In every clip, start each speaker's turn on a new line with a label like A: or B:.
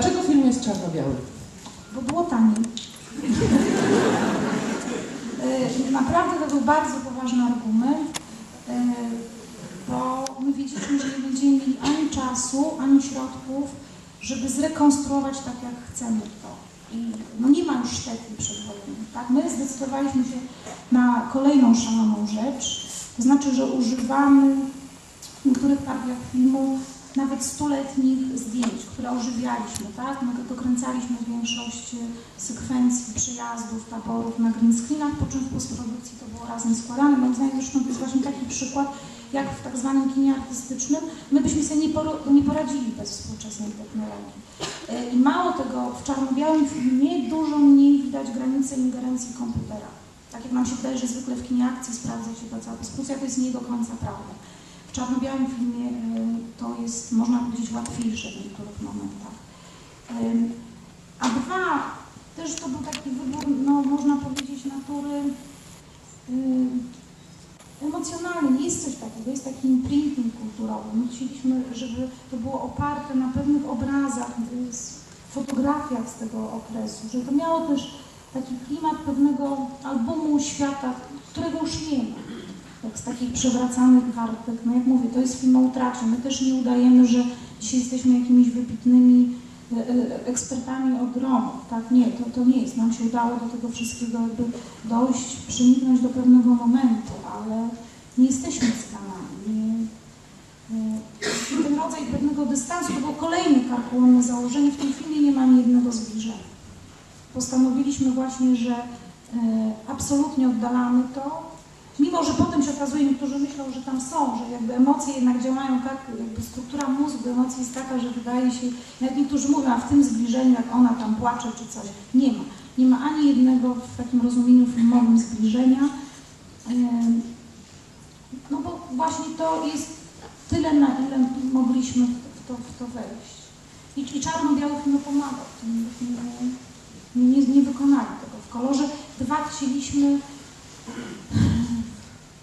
A: Dlaczego film jest czarno-biały?
B: bo było taniej. E, Naprawdę to był bardzo poważny argument, e, bo my wiedzieliśmy, że nie będziemy mieli ani czasu, ani środków, żeby zrekonstruować tak, jak chcemy to. I no nie ma już sztetli przedwojennych, tak? My zdecydowaliśmy się na kolejną szaloną rzecz, to znaczy, że używamy niektórych partiach filmu nawet stuletnich zdjęć, które ożywialiśmy, tak? My dokręcaliśmy większość sekwencji przejazdów, taborów na green screenach, po czym w postprodukcji to było razem składane. Moim zdaniem zresztą to jest właśnie taki przykład, jak w tak zwanym kinie artystycznym, my byśmy sobie nie, poradzili bez współczesnej technologii. E, I mało tego, w czarno-białym filmie dużo mniej widać granicy ingerencji komputera. Tak jak nam się wydaje, że zwykle w kinie akcji sprawdza się ta cała dyskusja, to jest nie do końca prawda. Czarno-białym filmie e, to jest, można powiedzieć, łatwiejsze w niektórych momentach. A dwa, też to był taki wybór, no można powiedzieć, natury em, emocjonalny. Jest coś takiego, jest taki imprinting kulturowy. My chcieliśmy, żeby to było oparte na pewnych obrazach, y, fotografiach z tego okresu, żeby to miało też taki klimat pewnego albumu świata, którego już nie ma. Z takich przewracanych kartek. No jak mówię, to jest film o utracie. My też nie udajemy, że dzisiaj jesteśmy jakimiś wybitnymi e, e, ekspertami od dronów, tak? Nie, to, to nie jest. Nam się udało do tego wszystkiego jakby dojść, przeniknąć do pewnego momentu, ale nie jesteśmy e, ten rodzaj pewnego dystansu to było kolejne karkołomne założenie. W tym filmie nie ma ani jednego zbliżenia. Postanowiliśmy właśnie, że e, absolutnie oddalamy to, Mimo, że potem się okazuje, niektórzy myślą, że tam są, że jakby emocje jednak działają tak, jakby struktura mózgu emocji jest taka, że wydaje się, jak niektórzy mówią, a w tym zbliżeniu, jak ona tam płacze czy coś, nie ma. Nie ma ani jednego w takim rozumieniu filmowym zbliżenia. No bo właśnie to jest tyle, na ile mogliśmy w to, w to wejść. I, i czarno-biały film pomagał. w tym. Nie, nie, nie wykonali tego w kolorze. Dwa chcieliśmy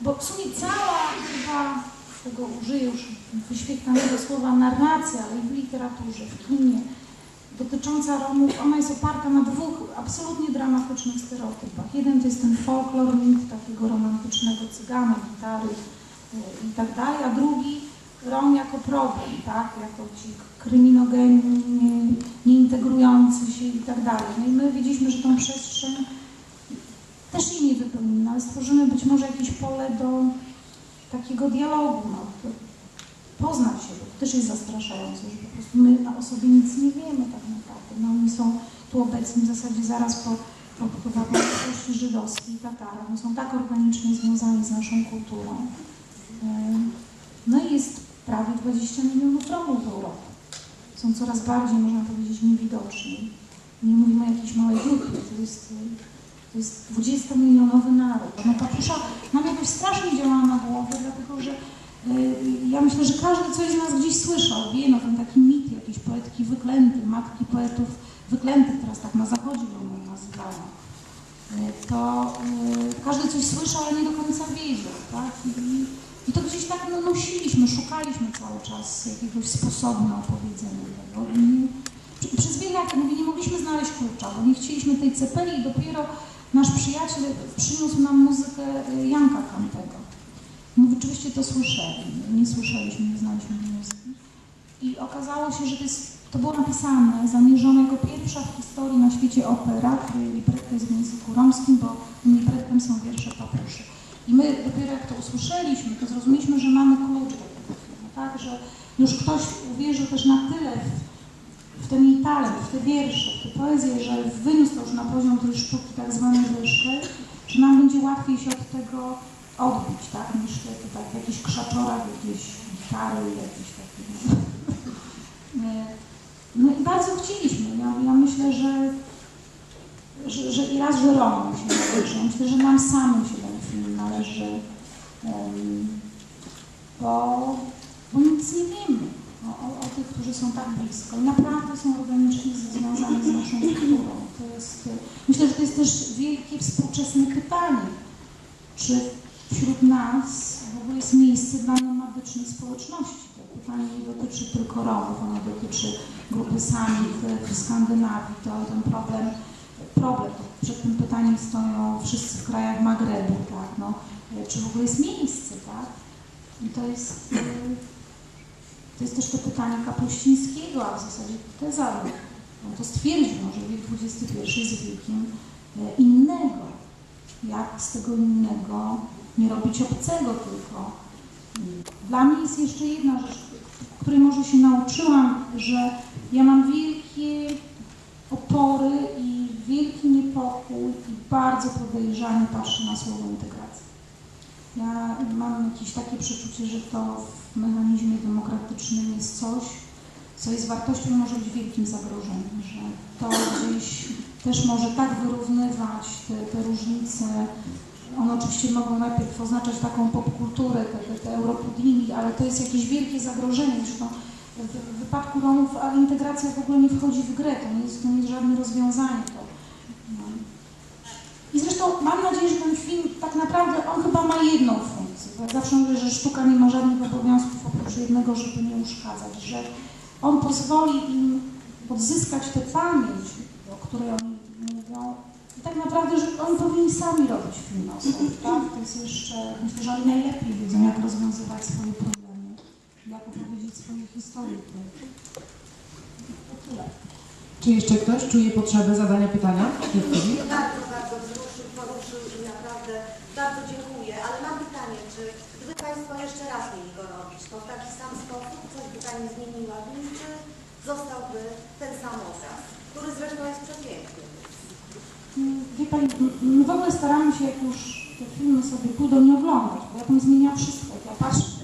B: bo w sumie cała chyba, tego użyję już wyświetlanego słowa narracja, ale i w literaturze, w kinie, dotycząca Romów, ona jest oparta na dwóch absolutnie dramatycznych stereotypach. Jeden to jest ten folklor, mit takiego romantycznego cygana, gitary y, i tak dalej, a drugi Rom jako problem, tak, jako ci kryminogenni, nie, nieintegrujący się i tak dalej. No i my wiedzieliśmy, że tą przestrzeń nie wypełnimy, ale stworzymy być może jakieś pole do takiego dialogu, no, poznać się, bo to też jest zastraszające, że po prostu my o sobie nic nie wiemy tak naprawdę. No oni są tu obecni w zasadzie zaraz po, narodowości żydowskiej, Tatara. Oni są tak organicznie związani z naszą kulturą. No i jest prawie 20 milionów Romów w Europie. Są coraz bardziej, można powiedzieć, niewidoczni. Nie mówimy o jakiejś małej grupie, to jest to jest 20-milionowy naród. No patusza nam jakoś strasznie działa na głowę, dlatego że y, ja myślę, że każdy coś z nas gdzieś słyszał, wie, no ten taki mit jakiejś poetki wyklęty, matki poetów wyklętych, teraz tak na zachodzie ją nazywają. Y, to y, każdy coś słyszał, ale nie do końca wiedział, tak? I, i to gdzieś tak no, nosiliśmy, szukaliśmy cały czas jakiegoś sposobu na opowiedzenie tego. I, przez wiele lat mówię, nie mogliśmy znaleźć klucza, bo nie chcieliśmy tej cepeli i dopiero nasz przyjaciel przyniósł nam muzykę Janka Kantego. My oczywiście to słyszeli, nie słyszeliśmy, nie znaliśmy muzyki. I okazało się, że to, jest, to było napisane, zamierzone jako pierwsza w historii na świecie opera, której libretto jest w języku romskim, bo tym są wiersze papuszy. I my dopiero jak to usłyszeliśmy, to zrozumieliśmy, że mamy klucz do tego filmu, tak? Że już ktoś uwierzył też na tyle w ten jej talent, w te wiersze, w tę poezję, że wyniósł to już na poziom tej sztuki tak zwanej wyższej, że nam będzie łatwiej się od tego odbić, tak? Niż te, tutaj w jakichś krzaczorach, jakieś gitary, jakieś takie... No. I bardzo chcieliśmy. Ja, ja myślę, że, że, że i raz, że się należy. Myślę, że nam samym się ten film należy, em, bo, bo nic nie wiemy o, o, o tych, którzy są tak blisko i naprawdę są organicznie związani z naszą kulturą. To jest, e, myślę, że to jest też wielkie współczesne pytanie, czy wśród nas w ogóle jest miejsce dla nomadycznej społeczności. To pytanie nie dotyczy tylko Romów, ono dotyczy grupy sami w, Skandynawii. To ten problem, problem, przed tym pytaniem stoją wszyscy w krajach Magrebu, tak, no, e, czy w ogóle jest miejsce, tak? I to jest, e, to jest też to pytanie Kapuścińskiego, a w zasadzie teza, on to stwierdził, no, że wiek XXI jest wiekiem e, innego. Jak z tego innego nie robić obcego tylko. Dla mnie jest jeszcze jedna rzecz, której może się nauczyłam, że ja mam wielkie opory i wielki niepokój i bardzo podejrzanie patrzę na słowo integracja. Ja mam jakieś takie przeczucie, że to w mechanizmie demokratycznym jest coś, co jest wartością może być wielkim zagrożeniem, że to gdzieś też może tak wyrównywać te, te różnice. One oczywiście mogą najpierw oznaczać taką popkulturę, te, te, europuddingi, ale to jest jakieś wielkie zagrożenie. Zresztą w, w wypadku Romów integracja w ogóle nie wchodzi w grę, to nie jest, to nie jest żadne rozwiązanie. To, zresztą mam nadzieję, że ten film tak naprawdę, on chyba ma jedną funkcję. Zawsze mówię, że sztuka nie ma żadnych obowiązków oprócz jednego, żeby nie uszkadzać, że on pozwoli im odzyskać tę pamięć, o której oni mówią. I tak naprawdę, że oni powinni sami robić film o sobie, tak? To jest jeszcze, myślę, że oni najlepiej wiedzą, jak rozwiązywać swoje problemy, jak opowiedzieć swoje historie. To tyle.
A: Czy jeszcze ktoś czuje potrzebę zadania pytania?
C: Bardzo, bardzo wzruszył, poruszył i naprawdę bardzo dziękuję, ale mam pytanie, czy gdyby Państwo jeszcze raz mieli go robić, to w taki sam sposób coś by Pani zmieniła czy zostałby ten sam obraz, który zresztą jest przepiękny.
B: Wie Pani, my w ogóle staramy się, jak już te filmy sobie pójdą, nie oglądać, bo ja bym zmieniała wszystko. Jak ja patrzę,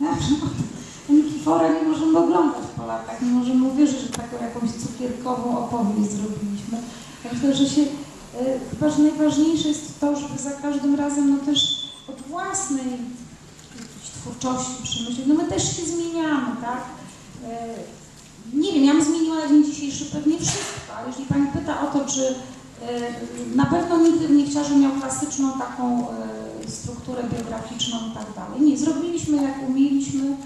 B: na przykład Nikifora nie możemy oglądać po latach, nie możemy uwierzyć, że taką jakąś cukierkową opowieść zrobiliśmy. Ja myślę, że się, e, że najważniejsze jest to, żeby za każdym razem, no też od własnej twórczości przemyśleć, no my też się zmieniamy, tak? E, Nie wiem, ja bym zmieniła na dzień dzisiejszy pewnie wszystko, ale jeśli Pani pyta o to, czy e, na pewno nigdy nie chciała, żeby miał klasyczną taką strukturę biograficzną i tak dalej. Nie, zrobiliśmy jak umieliśmy.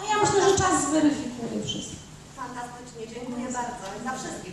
B: A ja myślę, że czas zweryfikuje wszystko.
C: Fantastycznie, dziękuję bardzo za wszystkich.